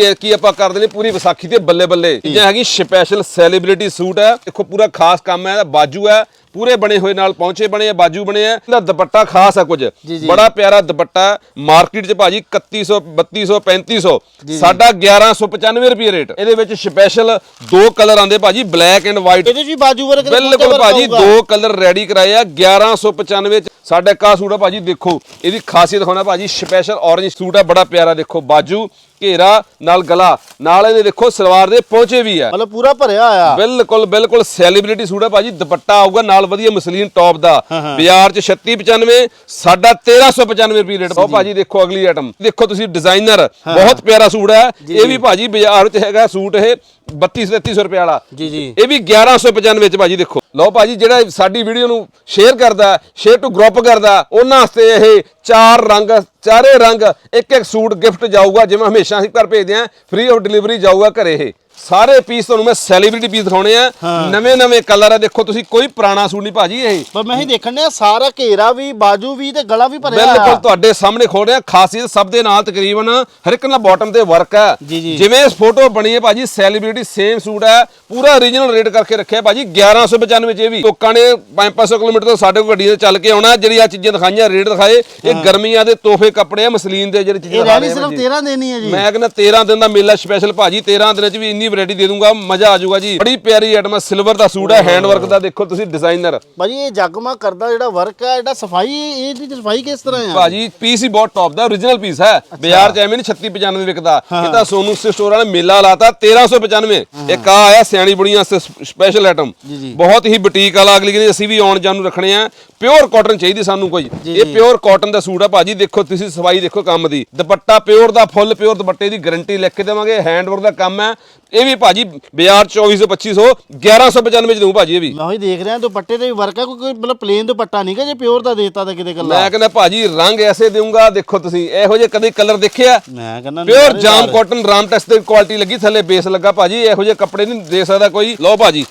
ਇਹ ਕੀ ਆਪਾਂ ਕਰਦੇ ਨੇ? ਪੂਰੀ ਵਿਸਾਖੀ ਤੇ ਬੱਲੇ ਬੱਲੇ। ਚੀਜ਼ਾਂ ਹੈਗੀ ਸਪੈਸ਼ਲ ਸੈਲੀਬ੍ਰਿਟੀ ਸੂਟ ਹੈ। ਦੇਖੋ ਪੂਰਾ ਖਾਸ ਕੰਮ ਹੈ ਇਹਦਾ ਬਾਜੂ ਹੈ। ਪੂਰੇ ਬਣੇ ਹੋਏ ਨਾਲ ਪਹੁੰਚੇ ਬਣੇ ਆ ਬਾਜੂ ਬਣੇ ਆ ਇਹਦਾ ਦੁਪੱਟਾ ਖਾਸ ਹੈ ਕੁਝ। ਜੀ, ਜੀ। ਬੜਾ ਪਿਆਰਾ ਦੁਪੱਟਾ ਮਾਰਕੀਟ 'ਚ ਭਾਜੀ 3100 3200 3500 ਸਾਡਾ 1195 ਰੁਪਏ ਰੇਟ। ਇਹਦੇ ਵਿੱਚ ਸਪੈਸ਼ਲ ਦੋ ਕਲਰ ਆਂਦੇ ਭਾਜੀ ਬਲੈਕ ਐਂਡ ਵਾਈਟ ਇਹਦੇ ਵੀ ਬਾਜੂ ਵਰਕ ਬਿਲਕੁਲ ਭਾਜੀ। ਦੋ ਕਲਰ ਰੈਡੀ ਕਰਾਏ ਆ 1195 ਚ। ਸਾਡਾ ਕਾ ਸੂਟ ਆ ਭਾਜੀ ਦੇਖੋ। ਇਹਦੀ ਖਾਸੀਅਤ ਦਿਖਾਉਣਾ ਭਾਜੀ ਸਪੈਸ਼ਲ ਔਰੇਂਜ ਸੂਟ ਆ ਬੜਾ ਪਿਆਰਾ ਦੇਖੋ ਬਾਜੂ। ਘੇਰਾ ਨਾਲ ਗਲਾ। ਨਾਲ ਇਹਦੇ ਦੇਖੋ ਸਲਵਾਰ ਦੇ ਪਹੁੰਚੇ ਵੀ ਆ। ਮਤਲਬ ਪੂਰਾ ਭਰਿਆ ਹੋਇਆ। ਬਿਲਕੁਲ ਬਿਲਕੁਲ ਸੈਲੀਬ੍ਰਿਟੀ ਸੂਟ ਆ ਭਾਜੀ ਦੁਪੱਟਾ ਆਊਗਾ ਨਾਲ ਵਧੀਆ ਮਸਲੀਨ ਟੌਪ ਦਾ। ਬਾਜ਼ਾਰ ਚ 3695 ਸਾਡਾ 1395 ਰੁਪਏ ਰੇਟ। ਉਹ ਭਾਜੀ ਦੇਖੋ ਅਗਲੀ ਆਈਟਮ ਦੇਖੋ ਤੁਸੀਂ ਡਿਜ਼ਾਈਨਰ ਬਹੁਤ ਪਿਆਰਾ ਸੂਟ ਹੈ ਇਹ ਵੀ ਭਾਜੀ ਬਾਜ਼ਾਰ ਚ ਹੈਗਾ ਸੂਟ ਇਹ 32 3300 ਰੁਪਏ ਵਾਲਾ। ਜੀ ਜੀ। ਇਹ ਵੀ 1195 ਚ ਭਾਜੀ ਦੇਖੋ। ਲਓ ਭਾਜੀ, ਜਿਹੜਾ ਸਾਡੀ ਵੀਡੀਓ ਨੂੰ ਸ਼ੇਅਰ ਕਰਦਾ ਸ਼ੇਅਰ ਟੂ ਗਰੁੱਪ ਕਰਦਾ, ਉਹਨਾਂ ਵਾਸਤੇ ਇਹ ਚਾਰ ਰੰਗ, ਚਾਰੇ ਰੰਗ ਇੱਕ ਇੱਕ ਸੂਟ ਗਿਫਟ ਜਾਊਗਾ, ਜਿਵੇਂ ਹਮੇਸ਼ਾ ਅਸੀਂ ਘਰ ਭੇਜਦੇ ਆਂ ਫ੍ਰੀ ਆਫ ਡਿਲੀਵਰੀ ਜਾਊਗਾ ਘਰੇ ਇਹ। ਸਾਰੇ ਪੀਸ ਤੁਹਾਨੂੰ ਮੈਂ ਸੈਲੀਬ੍ਰਿਟੀ ਪੀਸ ਦਿਖਾਉਣੇ ਆ। ਨਵੇਂ ਨਵੇਂ ਕਲਰ ਆ। ਦੇਖੋ ਤੁਸੀਂ ਕੋਈ ਪੁਰਾਣਾ ਸੂਟ ਨਹੀਂ ਭਾਜੀ ਇਹ। ਪਰ ਮੈਂ ਹੀ ਦੇਖਣ ਡਿਆ ਸਾਰਾ ਘੇਰਾ ਵੀ ਬਾਜੂ ਵੀ ਤੇ ਗਲਾ ਵੀ ਭਰਿਆ ਬਿਲਕੁਲ ਤੁਹਾਡੇ ਸਾਹਮਣੇ ਖੋਲ ਰਿਹਾ। ਖਾਸੀਅਤ ਸਭ ਦੇ ਨਾਲ ਤਕਰੀਬਨ ਹਰ ਇੱਕ ਨਾਲ ਬਾਟਮ ਤੇ ਵਰਕ ਹੈ। ਜਿਵੇਂ ਇਸ ਫੋਟੋ ਬਣੀ ਹੈ ਭਾਜੀ ਸੈਲੀਬ੍ਰਿਟੀ ਸੇਮ ਸੂਟ ਹੈ ਪੂਰਾ origignal ਰੇਟ ਕਰਕੇ ਰੱਖਿਆ ਭਾਜੀ 1195 ਚ ਇਹ ਵੀ। ਲੋਕਾਂ ਨੇ 500 ਕਿਲੋਮੀਟਰ ਤੋਂ ਸਾਡੇ ਕੋਲ ਗੱਡੀ ਤੇ ਚੱਲ ਕੇ ਆਉਣਾ। ਜਿਹੜੀ ਆ ਚੀਜ਼ਾਂ ਦਿਖਾਈਆਂ ਰੇਟ ਦਿਖਾਏ। ਇਹ ਗਰਮੀਆਂ ਦੇ ਤੋਹਫੇ ਕੱਪੜੇ ਆ ਮਸਲੀਨ ਦੇ ਜਿਹੜੇ ਚੀਜ਼ਾਂ ਦਿਖਾ ਰਹੇ ਆ ਸਿਰਫ ਭਾਜੀ। 13 ਦੇਣੀ ਹੈ ਜੀ। ਮੈਂ ਕਹਿੰਦਾ 13 ਦਿਨ ਦਾ ਮੇਲਾ ਸਪੈਸ਼ਲ ਭਾਜੀ 13 ਦਿਨਾਂ ਚ ਵੀ ਇੰਨੀ ਵੈਰਾਈਟੀ ਦੇ ਦੂੰਗਾ ਮਜ਼ਾ ਆ ਜਾਊਗਾ ਜੀ। ਬੜੀ ਪਿਆਰੀ ਆਈਟਮ ਹੈ ਸਿਲਵਰ ਦਾ ਸੂਟ ਹੈ ਹੈਂਡ ਵਰਕ ਦਾ ਦੇਖੋ ਤੁਸੀਂ ਡਿਜ਼ਾਈਨਰ ਭਾਜੀ ਇਹ ਜਗਮਾ ਕਰਦਾ ਜਿਹੜਾ ਵਰਕ ਹੈ ਇਹਦਾ ਸਫ਼ਾਈ ਇਹਦੀ ਸਫ਼ਾਈ ਕਿਸ ਤਰ੍ਹਾਂ ਆ? ਭਾਜੀ ਪੀਸ ਹੀ ਬਹੁਤ ਟੌਪ ਦਾ origignal ਪੀਸ ਹੈ। ਬਾਜ਼ਾਰ ਚ ਐਵੇਂ ਨਹੀਂ 36 95 ਵਿਕਦਾ। ਇਹ ਤਾਂ ਸੋਨੂ ਸਟੋਰ ਵਾਲੇ ਮੇਲਾ ਲਾਤਾ 1395 ਇੱਕ ਆ ਆਇਆ ਸਿਆਣੀ ਬੁੜੀਆਂ ਸਪੈਸ਼ਲ ਆਈਟਮ। ਬਹੁਤ ਹੀ ਬੁਟੀਕ ਵਾਲਾ ਅਗਲੀ ਕਹਿੰਦੀ ਅਸੀਂ ਵੀ ਆਉਣ ਜਾਣ ਨੂੰ ਰੱਖਣੇ ਆ। ਪਿਓਰ ਕਾਟਨ ਚਾਹੀਦੀ ਸਾਨੂੰ ਕੋਈ। ਇਹ ਪਿਓਰ ਕਾਟਨ ਦਾ ਸੂਟ ਆ ਭਾਜੀ ਦੇਖੋ ਤੁਸੀਂ ਸਵਾਈ ਦੇਖੋ ਕੰਮ ਦੀ। ਦੁਪੱਟਾ ਪਿਓਰ ਦਾ ਫੁੱਲ ਪਿਓਰ ਦੁਪੱਟੇ ਦੀ ਗਾਰੰਟੀ ਲਿਖ ਕੇ ਦੇਵਾਂਗੇ ਹੈਂਡ ਵਰਕ ਦਾ ਕੰਮ ਹੈ। ਇਹ ਵੀ ਭਾਜੀ ਬਾਜ਼ਾਰ 2400 2500 1195 ਚ ਦਊ ਭਾਜੀ ਇਹ ਵੀ। ਮੈਂ ਉਹੀ ਦੇਖ ਰਿਹਾ ਦੁਪੱਟੇ ਤੇ ਵੀ ਵਰਕ ਹੈ ਕੋਈ ਮਤਲਬ ਪਲੇਨ ਦੁਪੱਟਾ ਨਹੀਂ ਕਿ ਜੇ ਪਿਓਰ ਦਾ ਦੇਤਾ ਤਾਂ ਕਿਤੇ ਗੱਲਾਂ ਮੈਂ ਕਹਿੰਦਾ ਭਾਜੀ ਰੰਗ ਐਸੇ ਦੇਊਂਗਾ ਦੇਖੋ ਤੁਸੀਂ ਇਹੋ ਜਿਹੇ ਕਦੇ ਕਲਰ ਦੇਖਿਆ? ਮੈਂ ਕਹਿੰਦਾ ਪਿਓਰ ਜਾਮ ਕਾਟਨ ਰਾਮ ਟੈਸਟ ਦੀ ਕੁਆਲਿਟੀ ਲੱਗੀ ਥੱਲੇ ਬੇਸ ਲੱਗਾ ਭਾਜੀ ਇਹੋ ਜਿਹੇ ਕੱਪੜੇ ਨਹੀਂ ਦੇ ਸਕਦਾ ਕੋਈ। ਲਓ ਭਾਜੀ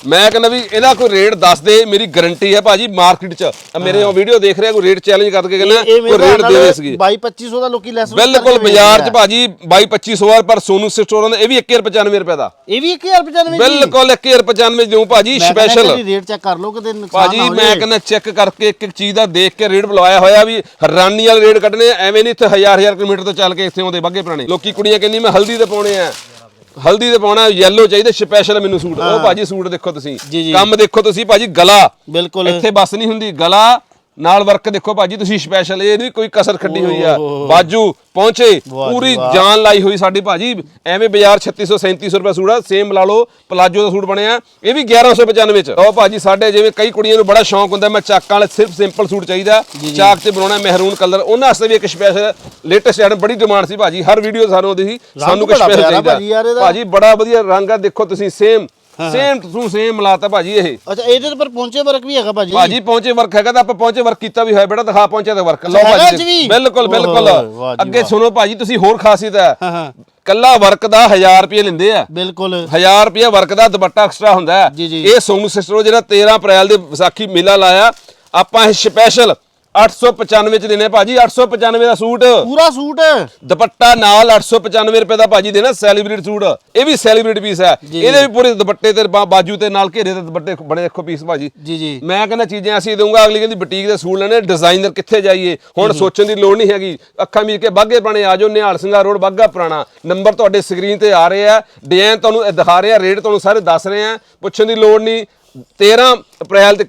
ਮੈਂ ਕਹਿੰਦਾ ਵੀ ਇਹਦਾ ਕੋਈ ਰੇਟ ਦੱਸ ਦੇ ਮੇਰੀ ਗਾਰੰਟੀ ਹੈ ਭਾਜੀ ਮਾਰਕੀਟ 'ਚ। ਮੇਰੇ ਉਹ ਵੀਡੀਓ ਦੇਖ ਰਿਹਾ ਕੋਈ ਰੇਟ ਚੈਲੰਜ ਕਰਕੇ ਕਹਿੰਦਾ ਕੋਈ ਰੇਟ ਦੇ ਦੇ ਸੀਗੀ। 22 2500 ਦਾ ਲੋਕੀ ਲੈਸ ਬਿਲਕੁਲ ਬਾਜ਼ਾਰ 'ਚ ਭਾਜੀ 22 2500 ਆ ਪਰ ਸੋਨੂ ਸਟੋਰਾਂ ਦਾ ਇਹ ਵੀ 195 ਰੁਪਏ ਦਾ। ਇਹ ਵੀ 1095 ਬਿਲਕੁਲ 195 ਦਿਉ ਭਾਜੀ ਸਪੈਸ਼ਲ ਰੇਟ ਚੈੱਕ ਕਰ ਲਓ ਕਿਤੇ ਨੁਕਸਾਨ ਭਾਜੀ ਮੈਂ। ਕਹਿੰਦਾ ਚੈੱਕ ਕਰਕੇ ਇੱਕ ਇੱਕ ਚੀਜ਼ ਦਾ ਦੇਖ ਕੇ ਰੇਟ ਬੁਲਵਾਇਆ ਹੋਇਆ ਵੀ ਹੈਰਾਨੀ ਵਾਲੇ ਰੇਟ ਕੱਢਣੇ ਆ, ਐਵੇਂ ਨਹੀਂ ਇੱਥੇ ਹਜ਼ਾਰ ਹਜ਼ਾਰ ਕਿਲੋਮੀਟਰ ਤੋਂ ਚੱਲ ਕੇ ਇੱਥੇ ਆਉਂਦੇ ਬਾਗੇ ਪੁਰਾਣੇ। ਲੋਕੀ ਕੁੜੀਆਂ ਕਹਿੰਦੀ ਮੈਂ ਹਲਦੀ ਤੇ ਪਾਉਣੇ ਆ। ਹਲਦੀ ਤੇ ਪਾਉਣਾ ਯੈਲੋ ਚਾਹੀਦਾ ਸਪੈਸ਼ਲ ਮੈਨੂੰ ਸੂਟ। ਉਹ ਭਾਜੀ ਸੂਟ ਦੇਖੋ ਤੁਸੀਂ। ਕੰਮ ਦੇਖੋ ਤੁਸੀਂ ਭਾਜੀ ਗਲਾ। ਬਿਲਕੁਲ। ਇੱਥੇ ਬਸ ਨਹੀਂ ਹੁੰਦੀ ਗਲਾ ਨਾਲ ਵਰਕ ਦੇਖੋ ਭਾਜੀ ਤੁਸੀਂ ਸਪੈਸ਼ਲ ਇਹ ਨਹੀਂ ਕੋਈ ਕਸਰ ਕੱਢੀ ਹੋਈ ਆ। ਬਾਜੂ ਪਹੁੰਚੇ। ਪੂਰੀ। ਜਾਨ ਲਾਈ ਹੋਈ ਸਾਡੀ ਭਾਜੀ। ਐਵੇਂ ਬਾਜ਼ਾਰ 3600 3700 ਰੁਪਏ ਸੂਟ ਆ ਸੇਮ ਲਾ ਲਓ ਪਲਾਜੋ ਦਾ ਸੂਟ ਬਣਿਆ। ਇਹ ਵੀ 1195 ਚ। ਉਹ ਭਾਜੀ ਸਾਡੇ ਜਿਵੇਂ ਕਈ ਕੁੜੀਆਂ ਨੂੰ ਬੜਾ ਸ਼ੌਂਕ ਹੁੰਦਾ ਮੈਂ ਚਾਕਾਂ ਵਾਲੇ ਸਿਰਫ ਸਿੰਪਲ ਸੂਟ ਚਾਹੀਦਾ। ਚਾਕ ਤੇ ਬਣਾਉਣਾ ਮਹਿਰੂਨ ਕਲਰ ਉਹਨਾਂ ਵਾਸਤੇ ਵੀ ਇੱਕ ਸਪੈਸ਼ਲ ਲੇਟੈਸਟ ਆਈਟਮ ਬੜੀ ਡਿਮਾਂਡ ਸੀ ਭਾਜੀ। ਹਰ ਵੀਡੀਓ ਸਾਨੂੰ ਆਉਂਦੀ ਸੀ ਸਾਨੂੰ ਕੁਝ ਸਪੈਸ਼ਲ ਚਾਹੀਦਾ। ਭਾਜੀ ਬੜਾ ਵਧੀਆ ਰੰਗ ਆ। ਦੇਖੋ ਤੁਸੀਂ ਸੇਮ ਸੇਮ ਟੂ ਸੇਮ ਮਿਲਾਤਾ ਭਾਜੀ ਇਹ। ਅੱਛਾ ਇਹਦੇ ਪਰ ਪਹੁੰਚੇ ਵਰਕ ਵੀ ਹੈਗਾ ਭਾਜੀ? ਭਾਜੀ ਪਹੁੰਚੇ ਵਰਕ ਹੈਗਾ ਤਾਂ ਆਪਾਂ ਪਹੁੰਚੇ ਵਰਕ ਕੀਤਾ ਵੀ ਹੋਇਆ ਬੇਟਾ ਦਿਖਾ ਪਹੁੰਚੇ ਦਾ ਵਰਕ। ਲਓ ਭਾਜੀ? ਬਿਲਕੁਲ ਬਿਲਕੁਲ। ਅੱਗੇ। ਸੁਣੋ ਭਾਜੀ ਤੁਸੀਂ ਹੋਰ ਖਾਸੀਅਤ ਹੈ। ਹਾਂ ਹਾਂ। ਕੱਲਾ ਵਰਕ ਦਾ 1000 ਰੁਪਏ ਲੈਂਦੇ ਆ। ਬਿਲਕੁਲ। 1000 ਰੁਪਏ ਵਰਕ ਦਾ ਦੁਪੱਟਾ ਐਕਸਟਰਾ ਹੁੰਦਾ। ਇਹ ਸੋਨੂ ਸਿਸਟਰੋ ਜਿਹੜਾ 13 ਅਪ੍ਰੈਲ ਦੇ ਵਿਸਾਖੀ ਮੇਲਾ ਲਾਇਆ ਆਪਾਂ ਇਹ ਸਪੈਸ਼ਲ 895 ਚ ਦੇਣੇ ਭਾਜੀ 895 ਦਾ ਸੂਟ। ਪੂਰਾ ਸੂਟ? ਦੁਪੱਟਾ ਨਾਲ 895 ਰੁਪਏ ਦਾ ਭਾਜੀ ਦੇਣਾ ਸੈਲੀਬ੍ਰਿਟੀ ਸੂਟ। ਇਹ ਵੀ ਸੈਲੀਬ੍ਰਿਟੀ ਪੀਸ ਹੈ। ਇਹਦੇ ਵੀ ਪੂਰੇ ਦੁਪੱਟੇ ਤੇ ਬਾਜੂ ਤੇ ਨਾਲ ਘੇਰੇ ਤੇ ਦੁਪੱਟੇ ਬਣੇ ਦੇਖੋ ਪੀਸ ਭਾਜੀ। ਜੀ ਜੀ। ਮੈਂ ਕਹਿੰਦਾ ਚੀਜ਼ਾਂ ਅਸੀਂ ਦਊਂਗਾ ਅਗਲੀ ਕਹਿੰਦੀ ਬੁਟੀਕ ਦੇ ਸੂਟ ਲੈਣੇ ਡਿਜ਼ਾਈਨਰ ਕਿੱਥੇ ਜਾਈਏ? ਹੁਣ ਸੋਚਣ ਦੀ ਲੋੜ ਨਹੀਂ ਹੈਗੀ। ਅੱਖਾਂ ਮੀਚ ਕੇ ਬਾਗੇ ਪਾਣੇ ਆਜੋ ਨਿਹਾਲ ਸਿੰਘਾ ਰੋਡ ਬਾਗਾ ਪੁਰਾਣਾ। ਨੰਬਰ ਤੁਹਾਡੇ ਸਕਰੀਨ ਤੇ ਆ ਰਹੇ ਡਿਜ਼ਾਈਨ ਤੁਹਾਨੂੰ ਦਿਖਾ ਰਹੇ ਰੇਟ ਤੁਹਾਨੂੰ ਸਾਰੇ ਦੱਸ ਰਹੇ ਆ ਪੁੱਛਣ ਦੀ ਲੋੜ ਨਹੀਂ। 13 ਅਪ੍ਰੈਲ ਤੱਕ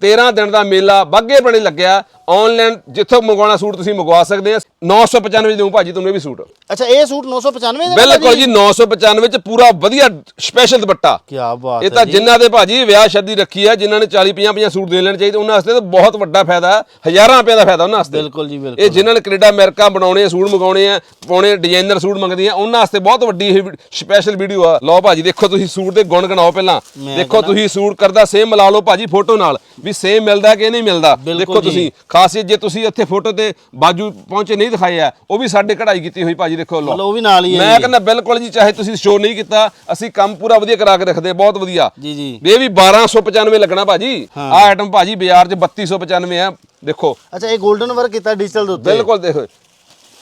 13 ਦਿਨ ਦਾ ਮੇਲਾ ਬਾਗੇ ਬਣੇ ਲੱਗਿਆ। ਆਨਲਾਈਨ ਜਿੱਥੋਂ ਮੰਗਵਾਉਣਾ ਸੂਟ ਤੁਸੀਂ ਮੰਗਵਾ ਸਕਦੇ ਆ। 995 ਦੇਉਂ ਭਾਜੀ ਤੁਹਾਨੂੰ ਇਹ ਵੀ ਸੂਟ। ਅੱਛਾ ਇਹ ਸੂਟ 995 ਦਾ ਬਿਲਕੁਲ ਜੀ 995 ਚ ਪੂਰਾ ਵਧੀਆ ਸਪੈਸ਼ਲ ਦੁਪੱਟਾ। ਕੀ ਬਾਤ ਇਹ ਤਾਂ ਜਿਨ੍ਹਾਂ ਦੇ ਭਾਜੀ ਵਿਆਹ ਸ਼ਾਦੀ ਰੱਖੀ ਆ ਜਿਨ੍ਹਾਂ ਨੇ 40 50 50 ਸੂਟ ਦੇ ਲੈਣੇ ਚਾਹੀਦੇ ਉਹਨਾਂ ਵਾਸਤੇ ਤਾਂ ਬਹੁਤ ਵੱਡਾ ਫਾਇਦਾ ਹੈ ਹਜ਼ਾਰਾਂ ਰੁਪਏ ਦਾ ਫਾਇਦਾ ਉਹਨਾਂ ਵਾਸਤੇ। ਬਿਲਕੁਲ ਜੀ ਬਿਲਕੁਲ। ਇਹ ਜਿਨ੍ਹਾਂ ਨੇ ਕੈਨੇਡਾ ਅਮਰੀਕਾ ਬਣਾਉਣੇ ਆ ਸੂਟ ਮੰਗਾਉਣੇ ਆ ਪਾਉਣੇ ਡਿਜ਼ਾਈਨਰ ਸੂਟ ਮੰਗਦੇ ਆ ਉਹਨਾਂ ਵਾਸਤੇ ਬਹੁਤ ਵੱਡੀ ਇਹ ਸਪੈਸ਼ਲ ਵੀਡੀਓ ਆ। ਲਓ ਭਾਜੀ ਦੇਖੋ ਤੁਸੀਂ ਸੂਟ ਦੇ ਗੁਣ ਗਣਾਓ ਪਹਿਲਾਂ। ਦੇਖੋ ਤੁਸੀਂ ਸੂਟ ਕਰਦਾ ਸੇਮ ਮਿਲਾ ਲਓ ਭਾਜੀ ਫੋਟੋ ਨਾਲ ਵੀ ਸੇਮ ਮਿਲਦਾ ਕਿ ਨਹੀਂ ਮਿਲਦਾ। ਦੇਖੋ। ਤੁਸੀਂ ਖਾਸੀਅਤ ਜੇ ਤੁਸੀਂ ਇੱਥੇ ਫੋਟੋ ਤੇ ਬਾਜੂ ਪਹੁੰਚੇ ਨਹੀਂ ਦਿਖਾਏ ਆ। ਉਹ ਵੀ ਸਾਡੇ ਕਢਾਈ ਕੀਤੀ ਹੋਈ ਭਾਜੀ ਦੇਖੋ ਮਤਲਬ ਉਹ ਵੀ ਨਾਲ ਹੀ ਹੈ ਮੈਂ ਜੀ। ਕਹਿੰਦਾ ਬਿਲਕੁਲ ਜੀ ਚਾਹੇ ਤੁਸੀਂ ਸ਼ੋਅ ਨਹੀਂ ਕੀਤਾ ਅਸੀਂ ਕੰਮ ਪੂਰਾ ਵਧੀਆ ਕਰਾ ਕੇ ਰੱਖਦੇ ਬਹੁਤ ਵਧੀਆ। ਜੀ ਜੀ। ਇਹ ਵੀ 1295 ਲੱਗਣਾ ਭਾਜੀ। ਆ ਆਈਟਮ ਭਾਜੀ ਬਾਜ਼ਾਰ 'ਚ 3295 ਆ ਦੇਖੋ। ਅੱਛਾ ਇਹ 골ਡਨ ਵਰਕ ਕੀਤਾ ਡਿਜੀਟਲ ਦੇ ਉੱਤੇ। ਬਿਲਕੁਲ ਦੇਖੋ।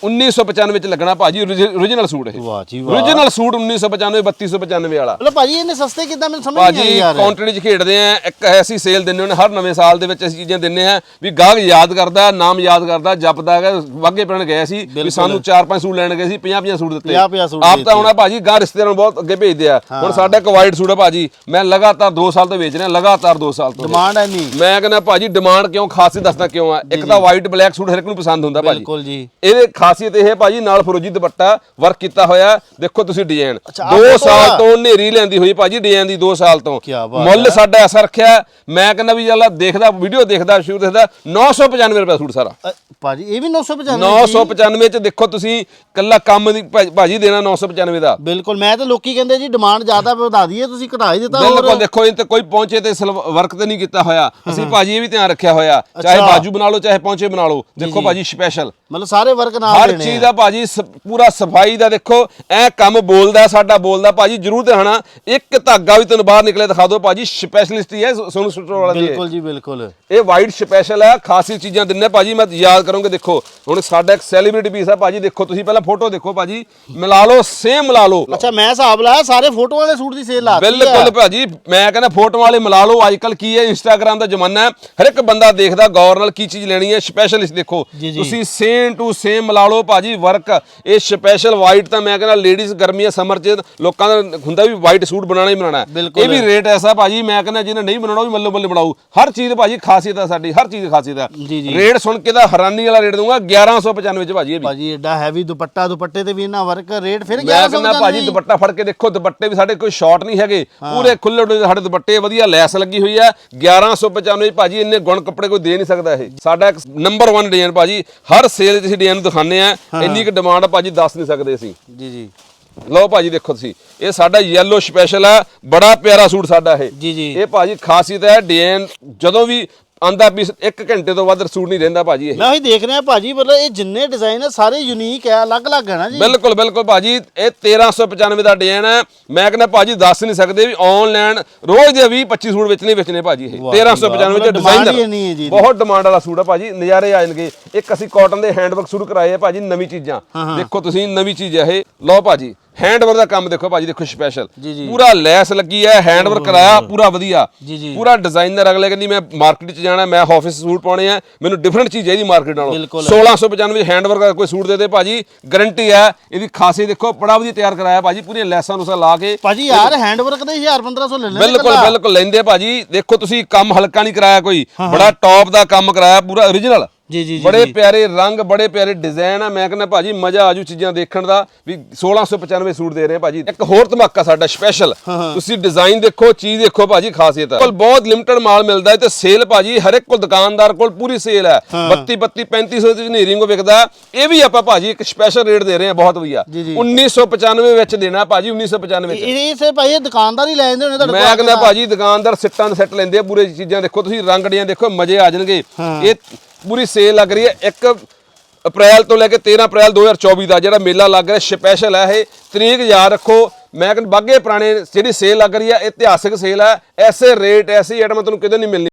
1995 ਵਿੱਚ ਲੱਗਣਾ ਭਾਜੀ origignal ਸੂਟ ਇਹ। ਵਾਹ ਜੀ ਵਾਹ। Origignal ਸੂਟ 1995 3295 ਵਾਲਾ। ਮਤਲਬ ਭਾਜੀ ਇਹਨੇ ਸਸਤੇ ਕਿੱਦਾਂ ਮੈਨੂੰ ਸਮਝ ਨਹੀਂ ਆਈ ਭਾਜੀ ਯਾਰ। ਕਾਉਂਟਰੀ 'ਚ ਖੇਡਦੇ ਆ ਇੱਕ ਐਸੀ ਸੇਲ ਦਿੰਦੇ ਹੁੰਦੇ ਹਰ ਨਵੇਂ ਸਾਲ ਦੇ ਵਿੱਚ ਅਸੀਂ ਚੀਜ਼ਾਂ ਦਿੰਦੇ ਆ ਵੀ ਗਾਹਕ ਯਾਦ ਕਰਦਾ ਨਾਮ ਯਾਦ ਕਰਦਾ ਜਪਦਾ ਹੈਗਾ ਵਾਗੇ ਪਿੰਡ ਗਏ ਸੀ ਵੀ ਸਾਨੂੰ 4-5 ਸੂਟ ਲੈਣ ਗਏ ਸੀ 50-50 ਸੂਟ ਦਿੱਤੇ। 50 ਸੂਟ ਆਪ ਤਾਂ ਹੁਣ ਭਾਜੀ ਗਾਹ ਰਿਸ਼ਤੇਦਾਰਾਂ ਨੂੰ ਬਹੁਤ ਅੱਗੇ ਭੇਜਦੇ ਆ। ਹੁਣ ਸਾਡਾ ਇੱਕ ਵਾਈਟ ਸੂਟ ਆ ਭਾਜੀ ਮੈਂ ਲਗਾਤਾਰ 2 ਸਾਲ ਤੋਂ ਵੇਚ ਰਿਹਾ ਲਗਾਤਾਰ 2 ਸਾਲ ਤੋਂ ਡਿਮਾਂਡ ਨਹੀਂ ਮੈਂ ਕਹਿੰਦਾ ਭਾਜੀ ਡਿਮਾਂਡ ਕਿਉਂ ਖਾਸੀ ਦੱਸਦਾ ਕਿਉਂ ਆ? ਇੱਕ ਤਾਂ ਵਾਈਟ ਬਲੈਕ ਸੂਟ ਹਰ ਇੱਕ ਨੂੰ ਪਸੰਦ ਹੁੰਦਾ ਭਾਜੀ। ਬਿਲਕੁਲ ਜੀ। ਇਹਦੇ ਖਾਸੀਅਤ ਇਹ ਹੈ ਭਾਜੀ ਨਾਲ ਫਰੋਜੀ ਦੁਪੱਟਾ ਵਰਕ ਕੀਤਾ ਹੋਇਆ। ਦੇਖੋ ਤੁਸੀਂ ਡਿਜ਼ਾਈਨ ਅੱਛਾ, ਆਹ 2 photo ਸਾਲ। ਤੋਂ ਨੇਰੀ ਲੈਂਦੀ ਹੋਈ ਭਾਜੀ ਡਿਜ਼ਾਈਨ ਦੀ 2 ਸਾਲ ਤੋਂ। ਮੁੱਲ ਸਾਡਾ ਐਸਾ ਰੱਖਿਆ ਮੈਂ ਕਹਿੰਦਾ ਵੀ ਚੱਲ ਦੇਖਦਾ ਵੀਡੀਓ ਦੇਖਦਾ ਸ਼ੂਟ ਦੇਖਦਾ 995 ਰੁਪਏ ਸੂਟ ਸਾਰਾ। ਭਾਜੀ ਇਹ ਵੀ 995 995 ਚ ਦੇਖੋ ਤੁਸੀਂ ਕੱਲਾ ਕੰਮ ਦੀ ਭਾਜੀ ਦੇਣਾ 995 ਦਾ। ਬਿਲਕੁਲ ਮੈਂ ਤਾਂ ਲੋਕੀ ਕਹਿੰਦੇ ਜੀ ਡਿਮਾਂਡ ਜ਼ਿਆਦਾ ਵਧਾ ਦਈਏ ਤੁਸੀਂ ਘਟਾ ਹੀ ਦਿੱਤਾ ਬਿਲਕੁਲ ਦੇਖੋ ਇਹ ਤੇ ਕੋਈ ਪਹੁੰਚੇ ਤੇ ਵਰਕ ਤੇ ਨਹੀਂ ਕੀਤਾ ਹੋਇਆ। ਅਸੀਂ ਭਾਜੀ ਇਹ ਵੀ ਧਿਆਨ ਰੱਖਿਆ ਹੋਇਆ ਚਾਹੇ। ਬਾਜੂ ਬਣਾ ਲਓ ਚਾਹੇ ਪਹੁੰਚੇ ਬਣਾ ਲਓ। ਦੇਖੋ ਭਾਜੀ ਸਪੈਸ਼ਲ ਮਤਲਬ ਸਾਰੇ ਵਰਕ ਨਾਲ ਹਰ ਦੇਣੇ ਚੀਜ਼। ਦਾ ਭਾਜੀ ਸ- ਪੂਰਾ ਸਫ਼ਾਈ ਦਾ ਦੇਖੋ ਐ ਕੰਮ ਬੋਲਦਾ ਸਾਡਾ ਬੋਲਦਾ ਭਾਜੀ ਜਰੂਰ ਦਿਖਾਣਾ ਇੱਕ ਧਾਗਾ ਵੀ ਤੈਨੂੰ ਬਾਹਰ ਨਿਕਲੇ ਦਿਖਾ ਦਿਓ ਭਾਜੀ ਸਪੈਸ਼ਲਿਸਟ ਹੀ ਹੈ ਸੋ- ਸੋਨੂੰ ਸਟੋਰ ਵਾਲਾ ਦੀ ਇਹ। ਬਿਲਕੁਲ ਜੀ ਬਿਲਕੁਲ ਇਹ ਵਾਈਟ ਸਪੈਸ਼ਲ ਹੈ ਖਾਸੀ ਚੀਜ਼ਾਂ ਦਿੰਨੇ ਭਾਜੀ ਮੈਂ ਯਾਦ ਕਰੋਗੇ ਦੇਖੋ ਹੁਣ ਸਾਡਾ ਇੱਕ ਸੈਲੀਬ੍ਰਿਟੀ ਪੀਸ ਹੈ ਭਾਜੀ ਦੇਖੋ ਤੁਸੀਂ ਪਹਿਲਾਂ ਫੋਟੋ ਦੇਖੋ ਭਾਜੀ ਮਿਲਾ ਲਓ ਸੇਮ ਮਿਲਾ ਲਓ ਅੱਛਾ ਮੈਂ ਹਿਸਾਬ ਲਾਇਆ ਸਾਰੇ ਫੋਟੋ ਵਾਲੇ ਸੂਟ ਦੀ ਸੇਲ ਲਾਤੀ ਬਿਲਕੁਲ ਭਾਜੀ ਮੈਂ ਕਹਿੰਦਾ ਫੋਟੋ ਵਾਲੇ ਮਿਲਾ ਲਓ ਅੱਜ ਕੱਲ ਕੀ ਹੈ ਇੰਸਟਾਗ੍ਰam ਦਾ ਜ਼ਮਾਨਾ ਹੈ ਹਰ ਇੱਕ ਬੰਦਾ ਦੇਖਦਾ ਗੌਰ ਨਾਲ ਕੀ ਚੀਜ਼ ਲੈਣੀ ਹੈ ਸਪੈਸ਼ਲਿਸਟ ਦੇਖੋ ਜੀ, ਜੀ। ਤੁਸੀਂ ਸੇਮ ਟੂ ਸੇਮ ਮਿਲਾ ਲਓ ਭਾਜੀ ਵਰਕ ਇਹ ਸਪੈਸ਼ਲ ਵਾਈਟ ਤਾਂ ਮੈਂ ਕਹਿੰਦਾ ਲੇਡੀਜ਼ ਗਰਮੀਆਂ ਸਮਰ ਚ ਲੋਕਾਂ ਦਾ ਹੁੰਦਾ ਵੀ ਵਾਈਟ ਸੂਟ ਬਣਾਉਣਾ ਹੀ ਬਣਾਉਣਾ। ਇਹ ਵੀ ਰੇਟ ਐਸਾ ਭਾਜੀ ਮੈਂ ਕਹਿੰਦਾ ਜਿਹਨੇ ਨਹੀਂ ਬਣਾਉਣਾ ਉਹ ਵੀ ਮੱਲੋ ਮੱਲੇ ਬਣਾਓ ਹਰ ਚੀਜ਼ ਭਾਜੀ ਖਾਸੀਅਤ ਹੈ ਸਾਡੀ ਹਰ ਚੀਜ਼ ਖਾਸੀਅਤ ਜੀ। ਰੇਟ ਸੁਣ ਕੇ ਤਾਂ ਹੈਰਾਨੀ ਵਾਲਾ ਰੇਟ ਦਊਂਗਾ 1195 ਚ ਭਾਜੀ ਇਹ ਵੀ। ਭਾਜੀ ਐਡਾ ਹੈਵੀ ਦੁਪੱਟਾ ਦੁਪੱਟੇ ਤੇ ਵੀ ਇਹਨਾਂ ਵਰਕ ਰੇਟ ਫਿਰ ਮੈਂ ਕਹਿੰਦਾ ਭਾਜੀ ਦੁਪੱਟਾ ਫੜ ਕੇ ਦੇਖੋ ਦੁਪੱਟੇ ਵੀ ਸਾਡੇ ਕੋਈ ਸ਼ਾਰਟ ਨਹੀਂ ਹੈਗੇ। ਪੂਰੇ ਖੁੱਲੇ ਸਾਡੇ ਦੁਪੱਟੇ ਵਧੀਆ ਲੈਸ ਲੱਗੀ ਹੋਈ ਹੈ। 1195 ਭਾਜੀ ਇੰਨੇ ਗੁਣ ਕੱਪੜੇ ਕੋਈ ਦੇ ਨਹੀਂ ਸਕਦਾ ਇਹ। ਸਾਡਾ ਇੱਕ ਨੰਬਰ 1 ਡਿਜ਼ਾਈਨ ਭਾਜੀ ਹਰ ਸੇਲ 'ਚ ਅਸੀਂ ਡਿਜ਼ਾਈਨ ਦਿਖਾਉਂਦੇ ਆ ਇੰਨੀ ਕੁ ਡਿਮਾਂਡ ਆ ਭਾਜੀ ਦੱਸ ਨਹੀਂ ਸਕਦੇ ਅਸੀਂ। ਜੀ ਜੀ। ਲਓ ਭਾਜੀ ਦੇਖੋ ਤੁਸੀਂ ਇਹ ਸਾਡਾ ਯੈਲੋ ਸਪੈਸ਼ਲ ਹੈ ਬੜਾ ਪਿਆਰਾ ਸੂਟ ਸਾਡਾ ਇਹ। ਜੀ ਜੀ। ਇਹ ਭਾਜੀ ਖਾਸੀਅਤ ਹੈ ਡਿਜ਼ਾਈਨ ਜਦੋਂ ਵੀ ਆਂਦਾ ਪੀਸ 1 ਘੰਟੇ ਤੋਂ ਵੱਧ ਸੂਟ ਨਹੀਂ ਰਹਿੰਦਾ ਭਾਜੀ ਇਹ। ਮੈਂ ਉਹੀ ਦੇਖ ਰਿਹਾ ਭਾਜੀ ਮਤਲਬ ਇਹ ਜਿੰਨੇ ਡਿਜ਼ਾਈਨ ਹੈ ਸਾਰੇ ਯੂਨੀਕ ਹੈ ਅਲੱਗ-ਅਲੱਗ ਨਾ ਜੀ। ਬਿਲਕੁਲ ਬਿਲਕੁਲ ਭਾਜੀ ਇਹ 1395 ਦਾ ਡਿਜ਼ਾਈਨ ਹੈ ਮੈਂ ਕਹਿੰਦਾ ਭਾਜੀ ਦੱਸ ਨਹੀਂ ਸਕਦੇ ਵੀ ਆਨਲਾਈਨ ਰੋਜ਼ ਦੇ 20 25 ਸੂਟ ਵੇਚਣੇ ਹੀ ਵੇਚਣੇ ਭਾਜੀ ਇਹ। ਵਾਹ ਜੀ 1395 ਵਾਹ, ਚ demand ਹੀ ਇੰਨੀ ਹੈ ਜੀ ਡਿਜ਼ਾਈਨਰ ਇਹਦੀ। ਬਹੁਤ ਡਿਮਾਂਡ ਵਾਲਾ ਸੂਟ ਆ ਭਾਜੀ ਨਜ਼ਾਰੇ ਆ ਜਾਣਗੇ। ਇੱਕ ਅਸੀਂ ਕਾਟਨ ਦੇ ਹੈਂਡਵਰਕ ਸ਼ੁਰੂ ਕਰਾਏ ਆ ਭਾਜੀ ਨਵੀਂ ਚੀਜ਼ਾਂ। ਦੇਖੋ ਤੁਸੀਂ ਨਵੀਂ ਚੀਜ਼ ਹੈ ਇਹ। ਲਓ ਭਾਜੀ ਹੈਂਡਵਰਕ ਦਾ ਕੰਮ ਦੇਖੋ ਭਾਜੀ ਦੇਖੋ ਸਪੈਸ਼ਲ। ਪੂਰਾ ਲੈਸ ਲੱਗੀ ਹੈ ਹੈਂਡਵਰਕ ਕਰਾਇਆ ਪੂਰਾ ਵਧੀਆ। ਪੂਰਾ ਡਿਜ਼ਾਈਨਰ ਅਗਲੇ ਕਹਿੰਦੀ ਮੈਂ ਮਾਰਕੀਟ 'ਚ ਜਾਣਾ ਮੈਂ ਆਫਿਸ ਸੂਟ ਪਾਉਣੇ ਆ ਮੈਨੂੰ ਡਿਫਰੈਂਟ ਚੀਜ਼ ਚਾਹੀਦੀ ਮਾਰਕੀਟ ਨਾਲੋਂ। ਬਿਲਕੁਲ। 1695 ਹੈਂਡਵਰਕ ਦਾ ਕੋਈ ਸੂਟ ਦੇ ਦੇ ਭਾਜੀ ਗਾਰੰਟੀ ਹੈ ਇਹਦੀ ਖਾਸੀ ਦੇਖੋ ਬੜਾ ਵਧੀਆ ਤਿਆਰ ਕਰਾਇਆ ਭਾਜੀ ਪੂਰੀਆਂ ਲੈਸਾਂ ਨੂਸਾਂ ਲਾ ਕੇ। ਭਾਜੀ ਯਾਰ ਹੈਂਡਵਰਕ ਦੇ 1000 1500 ਲੈ ਲੈਣੇ ਬਿਲਕੁਲ ਬਿਲਕੁਲ ਲੈਂਦੇ ਭਾਜੀ। ਦੇਖੋ ਤੁਸੀਂ ਕੰਮ ਹਲਕਾ ਨਹੀਂ ਕਰਾਇਆ ਕੋਈ ਬੜਾ ਟੌਪ ਦਾ ਕੰਮ ਕਰਾਇਆ ਪੂਰਾ origignal ਜੀ ਜੀ ਬੜੇ ਪਿਆਰੇ ਰੰਗ ਬੜੇ ਪਿਆਰੇ ਡਿਜ਼ਾਈਨ ਆ। ਮੈਂ ਕਹਿੰਦਾ ਭਾਜੀ ਮਜ਼ਾ ਆਜੂ ਚੀਜ਼ਾਂ ਦੇਖਣ ਦਾ। ਵੀ 1695 ਸੂਟ ਦੇ ਰਹੇ ਭਾਜੀ। ਇੱਕ ਹੋਰ ਧਮਾਕਾ ਸਾਡਾ ਸਪੈਸ਼ਲ ਤੁਸੀਂ ਡਿਜ਼ਾਈਨ ਦੇਖੋ ਚੀਜ਼ ਦੇਖੋ ਭਾਜੀ ਖਾਸੀਅਤ ਹੈ ਕੋਲ ਬਹੁਤ ਲਿਮਟਿਡ ਮਾਲ ਮਿਲਦਾ ਹੈ ਤੇ ਸੇਲ ਭਾਜੀ ਹਰ ਇੱਕ ਕੋਲ ਦੁਕਾਨਦਾਰ ਕੋਲ ਪੂਰੀ ਸੇਲ ਹੈ। 32 32 3500 ਦੀ ਨੀਰਿੰਗ ਵਿਕਦਾ। ਇਹ ਵੀ ਆਪਾਂ ਭਾਜੀ ਇੱਕ ਸਪੈਸ਼ਲ ਰੇਟ ਦੇ ਰਹੇ ਆ ਬਹੁਤ ਵਧੀਆ। ਜੀ, ਜੀ। 1995 ਵਿੱਚ ਦੇਣਾ ਭਾਜੀ 1995 ਵਿੱਚ ਇਹ ਸੇ ਭਾਈ ਇਹ ਦੁਕਾਨਦਾਰ ਹੀ ਲੈ ਜਾਂਦੇ ਹੋਣੇ ਤੁਹਾਡੇ ਮੈਂ ਕਹਿੰਦਾ ਭਾਜੀ ਦੁਕਾਨਦਾਰ ਸਿੱਟਾਂ ਦੇ ਸੈੱਟ ਲੈਂਦੇ ਆ ਪੂਰੇ ਚੀਜ਼ਾਂ ਦੇਖੋ ਤੁਸੀਂ ਰੰਗੜੀਆਂ ਦੇਖੋ ਮਜ਼ੇ ਆ ਜਾਣਗੇ। ਇਹ ਪੂਰੀ ਸੇਲ ਲੱਗ ਰਹੀ ਹੈ। 1 ਅਪ੍ਰੈਲ ਤੋਂ ਲੈ ਕੇ 13 ਅਪ੍ਰੈਲ 2024 ਦਾ ਜਿਹੜਾ ਮੇਲਾ ਲੱਗ ਰਿਹਾ ਸਪੈਸ਼ਲ ਹੈ ਇਹ। ਤਰੀਕ ਯਾਦ ਰੱਖੋ, ਮੈਂ ਕਹਿੰਦਾ ਬਾਗੇ ਪੁਰਾਣੇ ਜਿਹੜੀ ਸੇਲ ਲੱਗ ਰਹੀ ਹੈ, ਇਤਿਹਾਸਿਕ ਸੇਲ ਹੈ। ਐਸੇ ਰੇਟ ਐਸੀ ਆਈਟਮ ਤੁਹਾਨੂੰ ਕਿਤੇ ਨਹੀਂ ਮਿਲਣੀ।